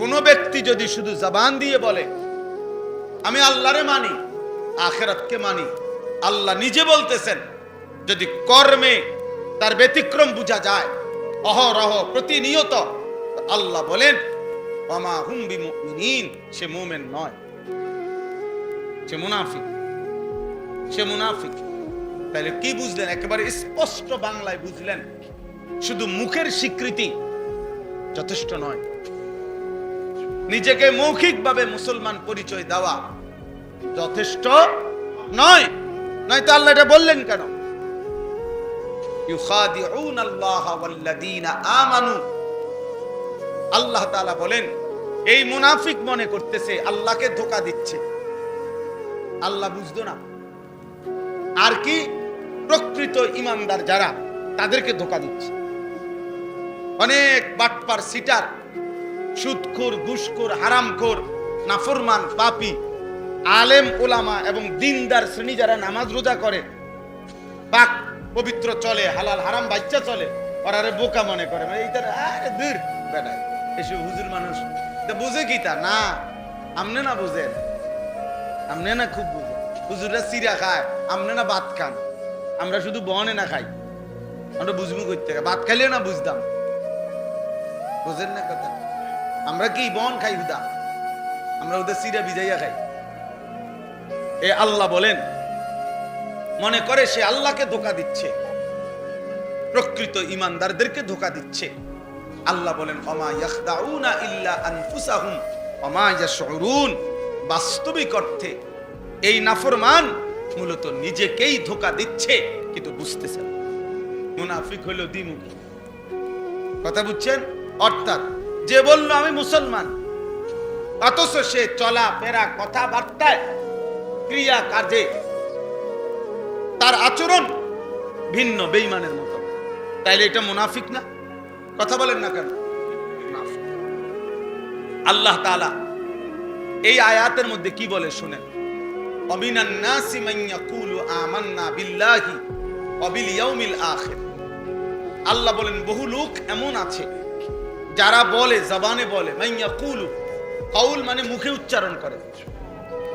কোনো ব্যক্তি যদি শুধু জবান দিয়ে বলে, আমি আল্লাহরে মানি, আখেরাতকে মানি, আল্লাহ নিজে বলতেছেন, যদি কর্মে তার ব্যতিক্রম বোঝা যায়, অহরহ প্রতিনিয়ত আল্লাহ বলেন, ওমা হুম বিমুমিনিন সে মোমেন নয়। সে মুনাফিক। সে মুনাফিক। তাহলে কি বুঝলেন? একেবারে স্পষ্ট বাংলায় বুঝলেন, শুধু মুখের স্বীকৃতি যথেষ্ট নয়। নিজেকে মৌখিকভাবে মুসলমান পরিচয় দেওয়া যথেষ্ট নয়। নয় তো আল্লাহ এটা বললেন কেন? আল্লাহ তাআলা বলেন, এই মুনাফিক মনে করতেছে, আল্লাহকে ধোকা দিচ্ছে। আল্লাহ বুঝতো না। আর কি? প্রকৃত ইমানদার যারা, তাদেরকে ধোকা দিচ্ছে। অনেক বাটপার সিটার সুদখোর ঘুষখোর হারামখোর, নাফরমান, পাপি, আলেম ওলামা এবং দিনদার শ্রেণি যারা নামাজ রোজা করে, পাক, পবিত্র চলে, হালাল, হারাম, বাচ্চা চলে, ওরা আরে বোকা মনে করে। মানে এইটা আরে দূর বেটা এসব হুজুর মানুষ। বুঝে কি তা? না, আমনে না বুঝেন আমনে না খুব বুঝে। হুজুররা সিরা খায়, আমনে না ভাত খান। আমরা শুধু বনে না খাই। আমরা বুঝব করতে ভাত খাইলেও না বুঝতাম। বুঝেন না কথা আমরা কি বন খাই হুদা? আমরা ওদের সিরা ভিজাইয়া খাই। এ আল্লাহ বলেন, মনে করে সে আল্লাহকে ধোকা দিচ্ছে। প্রকৃত ইমানদারদেরকে ধোকা দিচ্ছে। আল্লাহ বলেন, অমা ইয়াখদাউনা ইল্লা আনফুসাহুম, অমা ইয়াশউরুন। বাস্তবিক অর্থে এই নাফরমান মূলত নিজেকেই ধোকা দিচ্ছে, কিন্তু বুঝতেছে না। মুনাফিক হলো দ্বিমুখী। কথা বুঝছেন? অর্থাৎ যে বলল, আমি মুসলমান। অথচ সে চলা ফেরা কথাবার্তায় ক্রিয়া কাজে তার আচরণ ভিন্ন বেইমানের মতো। তাইলে এটা মুনাফিক না? কথা বলেন না কেন? আল্লাহ তাআলা এই আয়াতের মধ্যে কি বলে শুনেন? আল্লাহ বলেন, বহু লোক এমন আছে যারা বলে, জবানে বলে, মাইয়া কুলু কাউল মানে মুখে উচ্চারণ করে।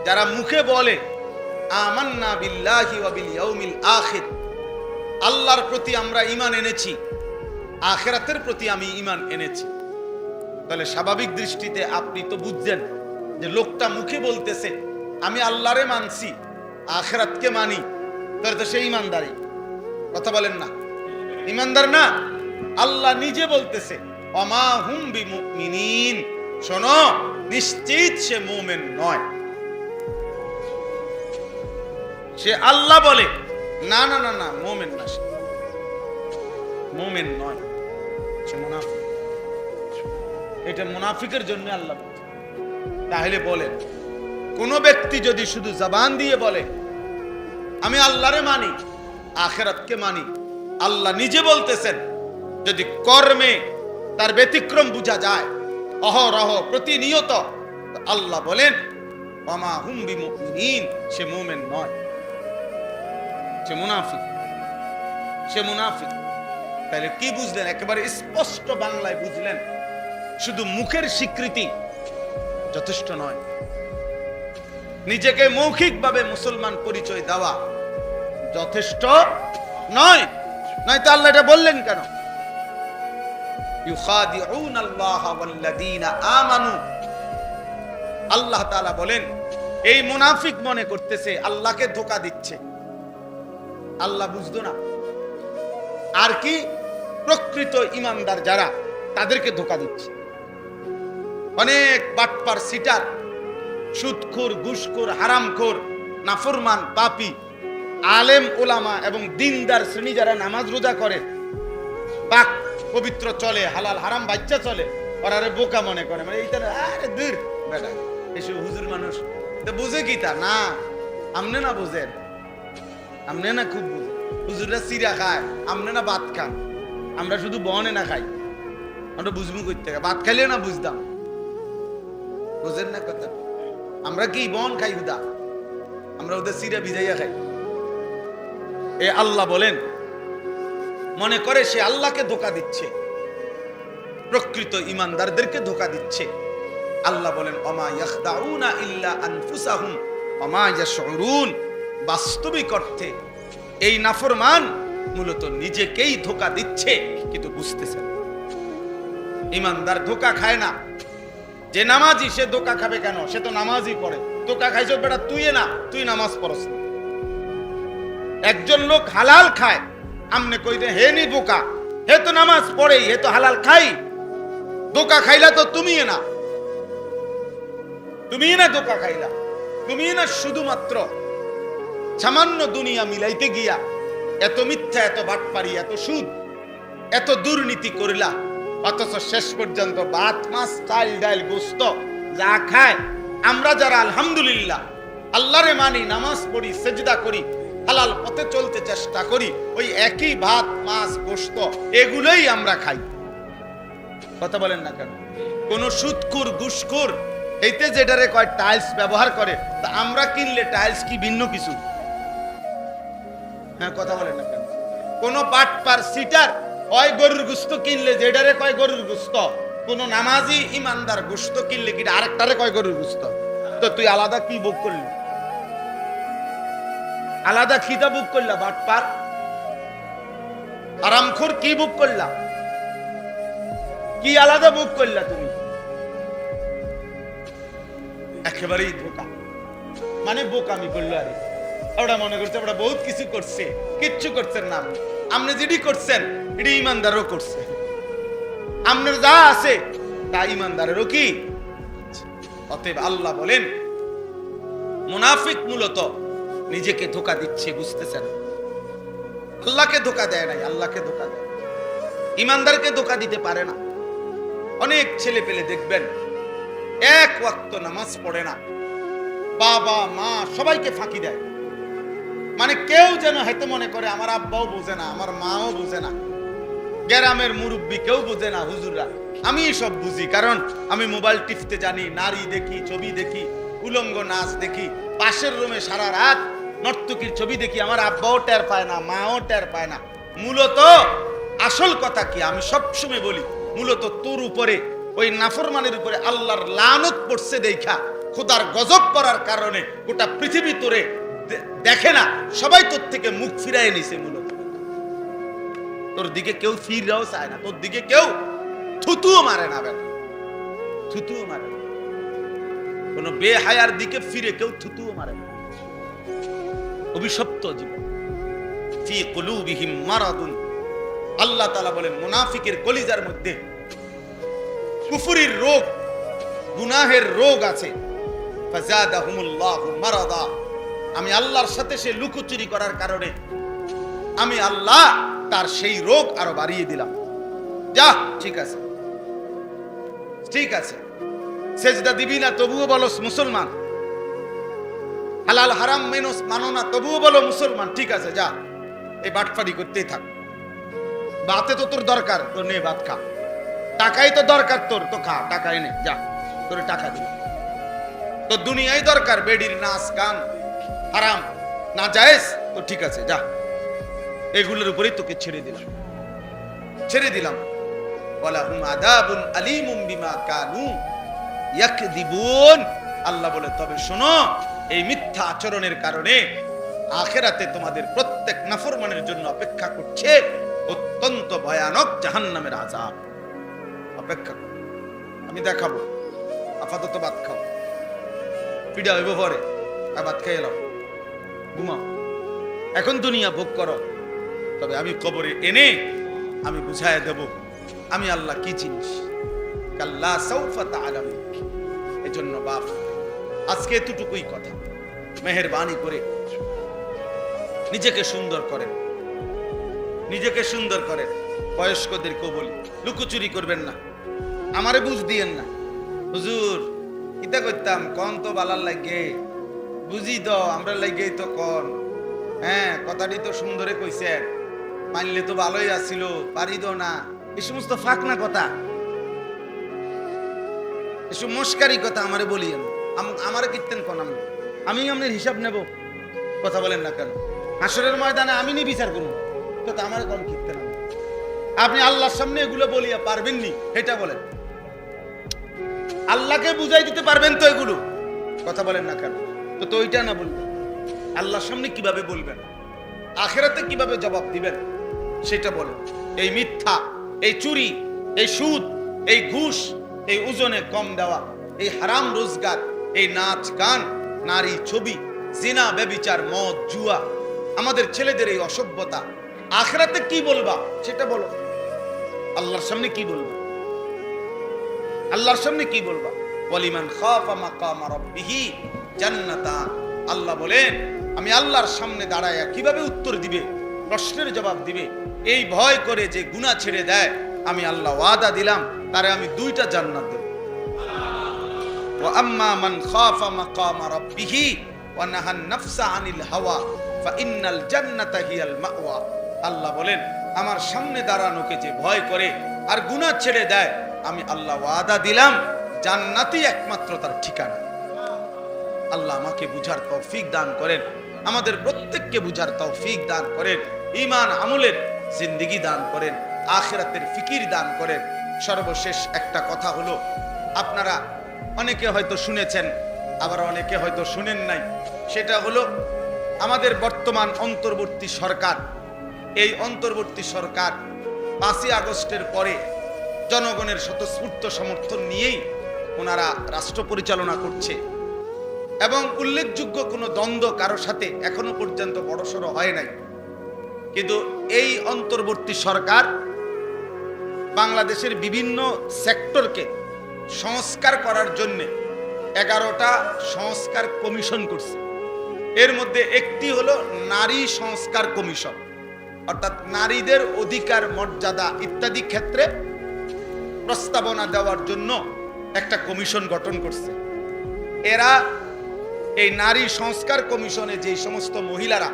যারা মুখে বলে, আমান্না বিল্লাহি ওয়া বিল ইয়াউমিল আখির আল্লাহর প্রতি আমরা ঈমান এনেছি, আখেরাতের প্রতি আমি ঈমান এনেছি। তাহলে স্বাভাবিক দৃষ্টিতে আপনি তো বুঝছেন যে লোকটা মুখে বলতেছে, আমি আল্লাহরে মানছি, আখেরাতকে মানি তাহলে তো সেই ইমানদারি কথা বলেন না। ইমানদার না, আল্লাহ নিজে বলতেছে। অমা হুম বিমুমিনিন। শোনো, নিশ্চিত সে মুমিন নয়। সে আল্লাহ বলে, না না না না, মুমিন না সে। মুমিন নয়। সে মুনাফিক। এটা মুনাফিকের জন্য আল্লাহ তাহলে বলেন, কোন ব্যক্তি যদি শুধু জবান দিয়ে বলে, আমি আল্লাহরে মানি, আখেরাতকে মানি, আল্লাহ নিজে বলতেছেন, যদি কর্মে তার ব্যতিক্রম বোঝা যায়। অহরহ প্রতিনিয়ত আল্লাহ বলেন অমা হুম বিমুমিনিন সে মুমিন নয়। সে মুনাফিক। সে মুনাফিক। তাহলে কি বুঝলেন? একেবারে স্পষ্ট বাংলায় বুঝলেন। শুধু মুখের স্বীকৃতি যথেষ্ট নয়। নিজেকে মৌখিকভাবে মুসলমান পরিচয় দেওয়া যথেষ্ট নয়। নয় তো আল্লাহ এটা বললেন কেন? আল্লাহ তাআলা বলেন, এই মুনাফিক মনে করতেছে, আল্লাহকে ধোকা দিচ্ছে। আল্লাহ বুঝতো না। আর কি? প্রকৃত ইমানদার যারা, তাদেরকে ধোকা দিচ্ছে। অনেক বাটপার সিটার, সুদখোর, ঘুষখোর, হারামখোর, নাফরমান, পাপি, আলেম ওলামা এবং দিনদার শ্রেণি যারা নামাজ রোজা করে পাক পবিত্র চলে, হালাল, হারাম বাচ্চা চলে, ওরা আরে বোকা মনে করে। মানে এইটা আরে দূর বেটা এসব হুজুর মানুষ তা বুঝে কি তা? না, আমনে না বুঝেন আমনে না খুব বুঝে। হুজুররা সিরা খায়, আমনে না ভাত খান। আমরা শুধু বনে না খাই। আমরা বুঝব করতে ভাত খাইলেও না বুঝতাম। বুঝেন না কথা। আমরা কি বন খাই হুদা? আমরা ওদের সিরা ভিজাইয়া খাই। এ আল্লাহ বলেন মনে করে সে আল্লাহকে ধোকা দিচ্ছে। প্রকৃত ইমানদারদেরকে ধোকা দিচ্ছে। আল্লাহ বলেন, অমা ইয়াখদাউনা ইল্লা আনফুসাহুম, অমা ইয়াশউরুন। বাস্তবিক অর্থে এই নাফরমান মূলত নিজেকেই ধোকা দিচ্ছে, কিন্তু বুঝতেছে না। ইমানদার ধোকা খায় না। যে নামাজি সে ধোকা খাবে কেন? সে তো নামাজই পড়ে। ধোকা খাইছ বেটা তুই না, তুই নামাজ পড়স না। একজন লোক হালাল খায় আমনে কই দে হে নি বোকা, হে তো নামাজ পড়ে হে তো হালাল খাই। ধোকা খাইলা তো তুমি না। তুমি না ধোকা খাইলা। তুমি না শুধুমাত্র সামান্য দুনিয়া মিলাইতে গিয়া এত মিথ্যা, এত বাটপারি, এত সুদ, এত দুর্নীতি করিলা, অথচ শেষ পর্যন্ত ভাত মাছ চাল ডাল, গোস্ত যা খায়, আমরা যারা আলহামদুলিল্লাহ, আল্লাহরে মানি, নামাজ পড়ি, সেজদা করি হালাল পথে চলতে চেষ্টা করি, ওই একই ভাত, মাছ গোস্ত এগুলোই আমরা খাই। কথা বলেন না কেন? কোন সুদকুর ঘুষখোর এইতে যেটারে কয় টাইলস ব্যবহার করে, তা আমরা কিনলে টাইলস কি ভিন্ন কিছু? হ্যাঁ কথা বলেন না কেন? কোন পাটপার সিটার কয় গরুর গুস্ত কিনলে যেটারে কয় গরুর গুস্ত? কোন নামাজি ইমানদার গুস্ত কিনলে কি আরেকটারে কয় গরুর গুস্ত? তো তুই আলাদা কি বুক করলি? আলাদা খিদা বুক করলা, বাটপার। আরামখোর কি বুক করলা? কি আলাদা বুক করলা তুমি? একেবারেই ধোকা মানে বোকামি করল আরে। ওরা মনে করছে ওরা বহুত কিছু করছে, কিচ্ছু করছেন না। আপনি। যেটি করছেন, এটি ইমানদারও করছে। আপনার যা আছে, তা ইমানদারেরও কি? অতএব আল্লাহ বলেন, মুনাফিক মূলত নিজেকে ধোকা দিচ্ছে, বুঝতেছেন? আল্লাহকে ধোকা দেয় নাই, আল্লাহকে ধোকা দেয় ইমানদারকে ধোকা দিতে পারে না। অনেক ছেলে পেলে দেখবেন, এক ওয়াক্ত নামাজ পড়ে না। বাবা, মা সবাইকে ফাঁকি দেয়। মানে কেউ যেন হয়তো মনে করে, আমার আব্বাও বোঝে না, আমার মাও বোঝে না। গ্রামের মুরব্বী কেউ বোঝে না, হুজুররা। আমি সব বুঝি, কারণ আমি মোবাইল টিপতে জানি, নারী দেখি, ছবি দেখি, উলঙ্গ নাচ দেখি, পাশের রুমে সারা রাত নর্তকীর ছবি দেখি, আমার আব্বাও টের পায় না, মাও টের পায় না। মূলত আসল কথা কি? আমি সবসময় বলি, মূলত তোর উপরে, ওই নাফরমানের উপরে আল্লাহর লানত পড়ছে দেখা, খোদার গজব পড়ার কারণে গোটা পৃথিবী তোরে দেখে না, সবাই তোর থেকে মুখ ফিরাই নিছে মূলত। তোর দিকে কেউ ফিরাও চায় না, তোর দিকে কেউ থুতুও মারে না বেটা। থুতুও মারে না। কোন বেহায়ার দিকে ফিরে কেউ থুতুও মারে না। অভিশপ্ত জীবন। ফি কুলুবিহিম মারাদুন। আল্লাহ তাআলা বলেন, মুনাফিকের কলিজার মধ্যে কুফরির রোগ, গুনাহের রোগ আছে। আমি আল্লাহর সাথে সে লুকোচুরি করার কারণে আমি আল্লাহ তার সেই রোগ আরও বাড়িয়ে দিলাম। যা, ঠিক আছে। ঠিক আছে। সেজদা দিবি না, তবুও বলো মুসলমান। হালাল হারাম মেনস মানো না, তবুও বলো মুসলমান, ঠিক আছে, যা। এই বাটফারি করতেই থাক। বাতে তো তোর দরকার, তো নে ভাত খা। টাকাই তো দরকার তোর, তো খা টাকা এনে যা, তোর টাকা দিবি তো দুনিয়াই দরকার, বেডির নাচ, গান, হারাম। না জায়েজ, তো ঠিক আছে, যা। এগুলোর উপরেই তোকে ছেড়ে দিলাম। ছেড়ে দিলাম। ওয়ালাহুম আদাবুন আলিমুম বিমা কানু ইয়াকদিবুন। আল্লাহ বলে, তবে শোনো এই মিথ্যা আচরণের কারণে আখেরাতে তোমাদের প্রত্যেক নাফরমানের জন্য অপেক্ষা করছে অত্যন্ত ভয়ানক জাহান্নামের আজাব অপেক্ষা আমি দেখাবো। আপাতত ভাত খাও। পিডা হইব পরে। আর খেয়ে এলাম ঘুমাও। এখন দুনিয়া ভোগ করো। তবে আমি কবরে এনে আমি বুঝায় দেব, আমি আল্লাহ কি জিনিস? কাল্লা সৌফা তাআলাম এজন্য বাপ। আজকে এতটুকুই কথা। মেহেরবানি করে নিজেকে সুন্দর করেন। নিজেকে সুন্দর করেন। বয়স্কদেরকেও বলি লুকোচুরি করবেন না। আমারে বুঝ দিয়েন না। হুজুর কিতা করতাম, কন তো বালার লাগে। বুঝি তো, আমরা লাগে তো কন। হ্যাঁ কথাটি তো সুন্দরে কইছে মানলে তো ভালোই আছিল পারি তো না। এ সমস্ত ফাঁক না কথা। এসব মস্কারি কথা আমারে বলিয়েন। আমারে কীর্তেন কন আমি আমি আপনার হিসাব নেব। কথা বলেন না কেন? হাসরের ময়দানে আমি নি বিচার করুন। তো আমার কম কীর্তেন আমি আপনি আল্লাহর সামনে এগুলো বলিয়া পারবেন নি এটা বলেন। আল্লাহকে বুঝাই দিতে পারবেন তো এগুলো? কথা বলেন না কেন? তো তো ওইটা না বলবেন। আল্লাহর সামনে কীভাবে বলবেন? আখেরাতে কীভাবে জবাব দিবেন? সেটা বলেন। এই মিথ্যা, এই চুরি, এই সুদ, এই ঘুষ, এই ওজনে কম দেওয়া, এই হারাম রোজগার এই নাচ, গান, নারী ছবি, জিনা, ব্যবিচার, মদ, জুয়া, আমাদের ছেলেদের এই অসভ্যতা। আখরাতে কি বলবা? সেটা বলো। আল্লাহর সামনে কি বলবা? আল্লাহর সামনে কি বলবা? বলিমান খাফা মাকামা রাব্বিহি জান্নাতান। আল্লাহ বলেন, আমি আল্লাহর সামনে দাঁড়ায়া কীভাবে উত্তর দিবে? প্রশ্নের জবাব দিবে? এই ভয় করে যে গুনাহ ছেড়ে দেয়, আমি আল্লাহ ওয়াদা দিলাম, তারে আমি দুইটা জান্নাত দেব। খাফা মাকামা রাব্বিহি ওয়া নাহান নাফসা আনিল হাওয়া ফা ইন্নাল জান্নাতা হিয়াল মাওয়া। আল্লাহ বলেন, আমার সামনে দাঁড়ানোকে যে ভয় করে আর গুনাহ ছেড়ে দেয়, আমি আল্লাহ ওয়াদা দিলাম, জান্নাতই একমাত্র তার ঠিকানা। আল্লাহ আমাকে বুঝার তৌফিক দান করেন, আমাদের প্রত্যেককে বুঝার তৌফিক দান করেন ইমান আমলের জিন্দিগি দান করেন, আখিরাতের ফিকির দান করেন। সর্বশেষ একটা কথা হলো, আপনারা অনেকে হয়তো শুনেছেন, আবার অনেকে হয়তো শুনেন নাই। সেটা হলো আমাদের বর্তমান অন্তর্বর্তী সরকার। এই অন্তর্বর্তী সরকার পাঁচই আগস্টের পরে জনগণের স্বতঃস্ফূর্ত সমর্থন নিয়েই ওনারা রাষ্ট্র পরিচালনা করছে। এবং উল্লেখযোগ্য কোনো দ্বন্দ্ব কারোর সাথে এখনও পর্যন্ত বড়সড় হয় নাই। কিন্তু এই অন্তর্বর্তী সরকার বাংলাদেশের বিভিন্ন সেক্টরকে সংস্কার করার জন্য এগারোটা সংস্কার কমিশন করছে। এর মধ্যে একটি হলো নারী সংস্কার কমিশন, অর্থাৎ নারীদের অধিকার, মর্যাদা ইত্যাদি ক্ষেত্রে প্রস্তাবনা দেওয়ার জন্য একটা কমিশন গঠন করছে। এরা এই নারী সংস্কার কমিশনে যে সমস্ত মহিলারা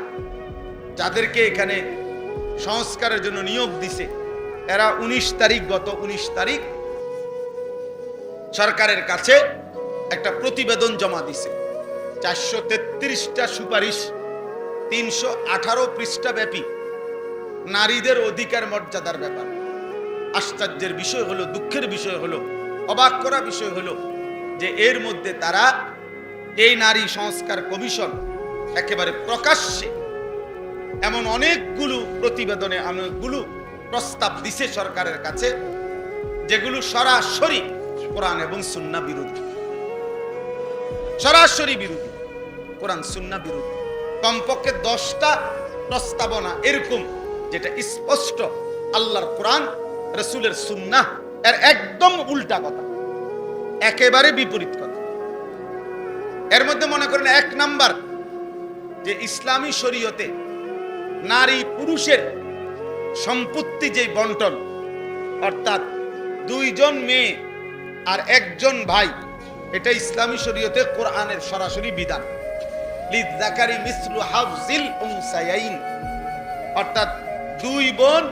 যাদেরকে এখানে সংস্কারের জন্য নিয়োগ দিছে, এরা উনিশ তারিখ, গত উনিশ তারিখ সরকারের কাছে একটা প্রতিবেদন জমা দিছে। চারশো তেত্রিশটা সুপারিশ, তিনশো আঠারো পৃষ্ঠাব্যাপী নারীদের অধিকার মর্যাদার ব্যাপার। আশ্চর্যের বিষয় হলো, দুঃখের বিষয় হলো, অবাক করা বিষয় হলো যে এর মধ্যে তারা এই নারী সংস্কার কমিশন একেবারে প্রকাশ্যে এমন অনেকগুলো প্রতিবেদনে, অনেকগুলো প্রস্তাব দিছে সরকারের কাছে, যেগুলো সরাসরি কোরআন এবং সুন্না বিরোধী। সরাসরি বিরোধী। কোরআন, সুন্না বিরোধী। কমপক্ষে দশটা প্রস্তাবনা এরকম যেটা স্পষ্ট আল্লাহর কোরআন, রসুলের সুন্না, এর একদম উল্টা কথা। একেবারে বিপরীত কথা। এর মধ্যে মনে করেন এক নাম্বার যে ইসলামী শরীয়তে নারী পুরুষের সম্পত্তি যে বন্টন, অর্থাৎ দুইজন মেয়ে আর একজন ভাই, এটা ইসলামী শরীয়তে কোরআনের সরাসরি বিধান। লিজাকারি মিসলু হাফজিল উনসায়াইন। অর্থাৎ দুই বোন,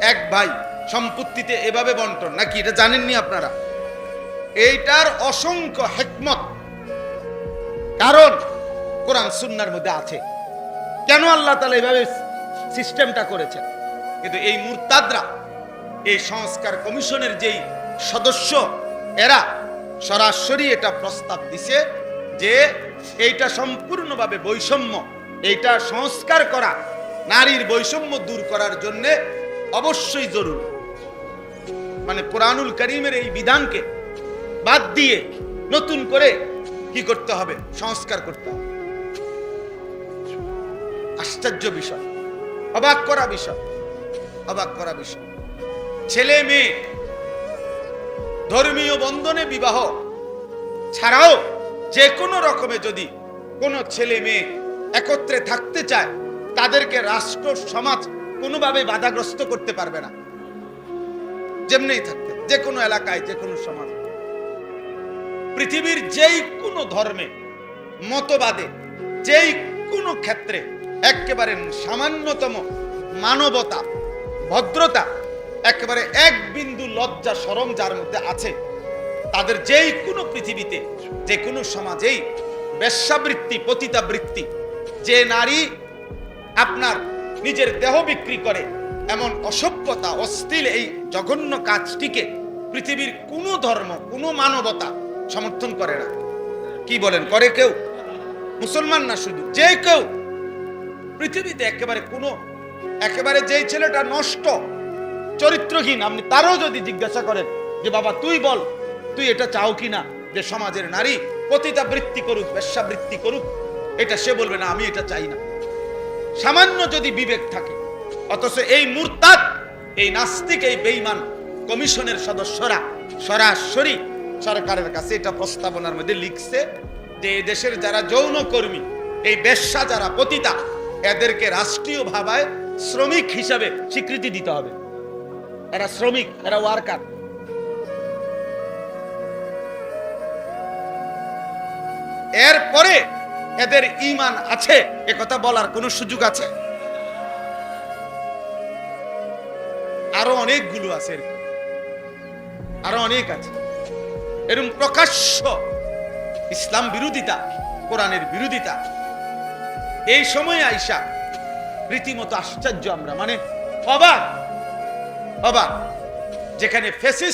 এক ভাই, সম্পত্তিতে এভাবে বন্টন। নাকি এটা জানেননি আপনারা? এইটার অসংখ্য হেকমত। কারণ কোরআন সুন্নার মধ্যে আছে। কেন আল্লাহ তালা এইভাবে সিস্টেমটা করেছেন? কিন্তু এই মুরতাদরা, এই সংস্কার কমিশনের যেই সদস্য, এরা সরাসরি এটা প্রস্তাব দিছে যে এইটা সম্পূর্ণভাবে বৈষম্য, এইটা সংস্কার করা, নারীর বৈষম্য দূর করার জন্য অবশ্যই জরুরি। মানে কোরআনুল করিমের এই বিধানকে বাদ দিয়ে নতুন করে কি করতে হবে? সংস্কার করতে হবে। আশ্চর্য বিষয়, অবাক করা বিষয়, অবাক করা বিষয়। ছেলে মেয়ে ধর্মীয় বন্ধনে বিবাহ ছাড়াও যে কোনো রকমে যদি কোনো ছেলে মেয়ে একত্রে থাকতে চায়, তাদেরকে রাষ্ট্র, সমাজ কোনোভাবে বাধাগ্রস্ত করতে পারবে না। যেমনি থাকতে, যে কোনো এলাকায়, যে কোনো সমাজ। পৃথিবীর যেই কোনো ধর্মে, মতবাদে, যেই কোনো ক্ষেত্রে, একেবারে সামান্যতম মানবতা, ভদ্রতা একেবারে এক বিন্দু লজ্জা সরম যার মধ্যে আছে, তাদের যেই কোনো পৃথিবীতে, যে কোনো সমাজেই বেশ্যাবৃত্তি, পতিতাবৃত্তি, যে নারী আপনার নিজের দেহ বিক্রি করে, এমন অসভ্যতা, অশ্লীল এই জঘন্য কাজটিকে পৃথিবীর কোনো ধর্ম, কোনো মানবতা সমর্থন করে না। কি বলেন, করে কেউ? মুসলমান না শুধু, যে কেউ। পৃথিবীতে একেবারে কোনো, একেবারে যেই ছেলেটা নষ্ট চরিত্রহীন, আপনি তারও যদি জিজ্ঞাসা করেন যে, বাবা, তুই বল, তুই এটা চাও কি না যে, সমাজের নারী, পতিতা বৃত্তি করুক বেশ্যাবৃত্তি করুক, এটা সে বলবে, না, আমি এটা চাই না। সামান্য যদি বিবেক থাকে, অথচ এই মুরতাদ, এই নাস্তিক, এই বেঈমান কমিশনের সদস্যরা সরাসরি সরকারের কাছে এটা প্রস্তাবনার মধ্যে লিখছে যে দেশের যারা যৌন কর্মী, এই বেশ্যা যারা পতিতা, এদেরকে রাষ্ট্রীয় ভাবায় শ্রমিক হিসাবে স্বীকৃতি দিতে হবে। এরা শ্রমিক, এরা ওয়ার্কার এরপরে এদের ইমান আছে, এ কথা বলার কোনো সুযোগ আছে? আরও অনেকগুলো আছে। আরও অনেক আছে। এরকম প্রকাশ্য ইসলাম বিরোধিতা, কোরআনের বিরোধিতা। এই সময় আইসা রীতিমতো আশ্চর্য আমরা মানে অবাক। অবাক যেখানে ফেসিস